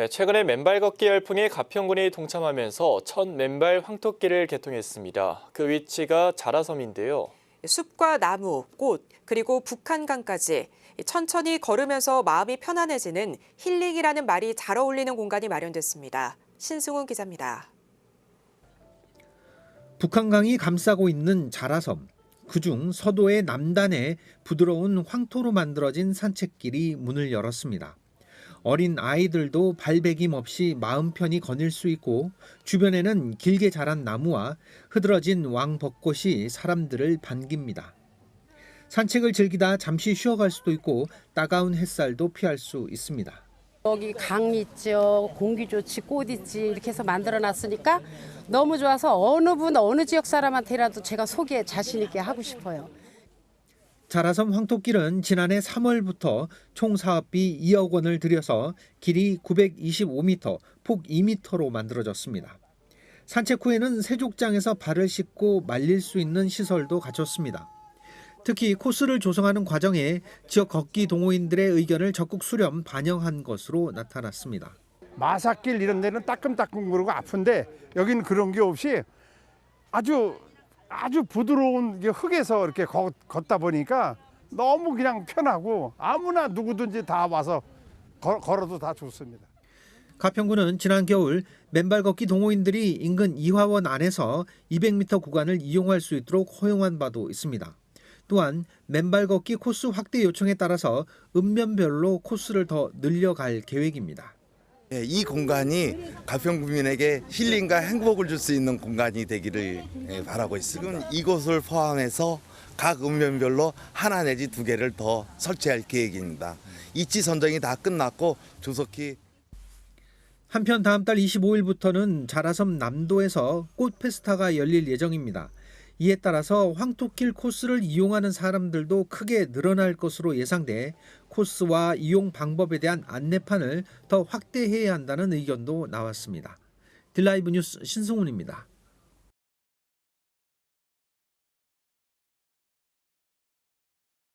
네, 최근에 맨발 걷기 열풍에 가평군이 동참하면서 첫 맨발 황토길을 개통했습니다. 그 위치가 자라섬인데요. 숲과 나무, 꽃, 그리고 북한강까지 천천히 걸으면서 마음이 편안해지는 힐링이라는 말이 잘 어울리는 공간이 마련됐습니다. 신승훈 기자입니다. 북한강이 감싸고 있는 자라섬. 그중 서도의 남단에 부드러운 황토로 만들어진 산책길이 문을 열었습니다. 어린 아이들도 발베김 없이 마음 편히 거닐 수 있고 주변에는 길게 자란 나무와 흐드러진 왕 벚꽃이 사람들을 반깁니다. 산책을 즐기다 잠시 쉬어갈 수도 있고 따가운 햇살도 피할 수 있습니다. 여기 강 있죠, 공기 좋지, 꽃 있지 이렇게 해서 만들어 놨으니까 너무 좋아서 어느 분 어느 지역 사람한테라도 제가 소개 자신 있게 하고 싶어요. 자라섬 황토길은 지난해 3월부터 총 사업비 2억 원을 들여서 길이 925m, 폭 2m로 만들어졌습니다. 산책 후에는 세족장에서 발을 씻고 말릴 수 있는 시설도 갖췄습니다. 특히 코스를 조성하는 과정에 지역 걷기 동호인들의 의견을 적극 수렴 반영한 것으로 나타났습니다. 마사길 이런 데는 따끔따끔거리고 아픈데 여기는 그런 게 없이 아주 아주 부드러운 흙에서 이렇게 걷, 걷다 보니까 너무 그냥 편하고 아무나 누구든지 다 와서 걸, 걸어도 다 좋습니다. 가평군은 지난 겨울 맨발 걷기 동호인들이 인근 이화원 안에서 200m 구간을 이용할 수 있도록 허용한 바도 있습니다. 또한 맨발 걷기 코스 확대 요청에 따라서 읍면별로 코스를 더 늘려갈 계획입니다. 예, 이 공간이 가평 국민에게 힐링과 행복을 줄 수 있는 공간이 되기를 예, 바라고 있습니다. 지금 이곳을 포함해서 각 읍면별로 하나 내지 두 개를 더 설치할 계획입니다. 입지 선정이 다 끝났고 조속히 한편 다음 달 25일부터는 자라섬 남도에서 꽃 페스타가 열릴 예정입니다. 이에 따라서 황토길 코스를 이용하는 사람들도 크게 늘어날 것으로 예상돼 코스와 이용 방법에 대한 안내판을 더 확대해야 한다는 의견도 나왔습니다. 딜라이브 뉴스 신승훈입니다.